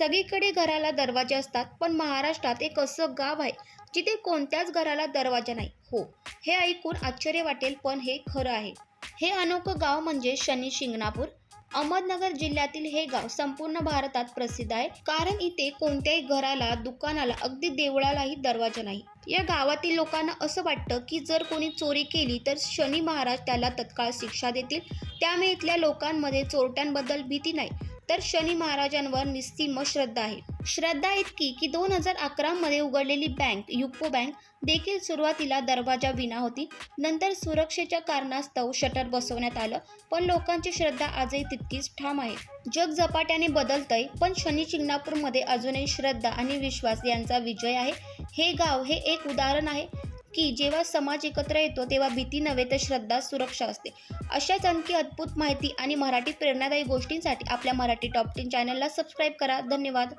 सगळीकडे घराला दरवाजे असतात पण महाराष्ट्रात एक असं गाव आहे जिथे कोणत्याच घराला दरवाजा नाही. हो हे ऐकून आश्चर्य वाटेल पण हे खरं आहे. हे अनोखं गाव म्हणजे शनी शिंगणापूर. अहमदनगर जिल्ह्यातील हे गाव संपूर्ण भारतात प्रसिद्ध आहे कारण इथे कोणत्याही घराला दुकानाला अगदी देवळालाही दरवाजा नाही. या गावातील लोकांना असं वाटतं की जर कोणी चोरी केली तर शनी महाराज त्याला तत्काळ शिक्षा देतील. त्यामुळे इथल्या लोकांमध्ये चोरट्यांबद्दल भीती नाही. तर शनी महाराजांवर निस्सीम श्रद्धा आहे. श्रद्धा इतकी की दोन हजार अकरामध्ये उघडलेली बँक युको बँक देखील सुरुवातीला दरवाजा विना होती. नंतर सुरक्षेच्या कारणास्तव शटर बसवण्यात आलं. पण लोकांची श्रद्धा आजही तितकीच ठाम आहे. जग झपाट्याने बदलतंय पण शनी चिंगणापूरमध्ये अजूनही श्रद्धा आणि विश्वास यांचा विजय आहे. हे गाव हे एक उदाहरण आहे. की जेव्हा समाज एकत्र येतो तेव्हा भीती नव्हे तर श्रद्धा सुरक्षा असते. अशाच आणखी अद्भुत माहिती आणि मराठी प्रेरणादायी गोष्टींसाठी आपल्या मराठी टॉप टेन चॅनलला सबस्क्राईब करा. धन्यवाद.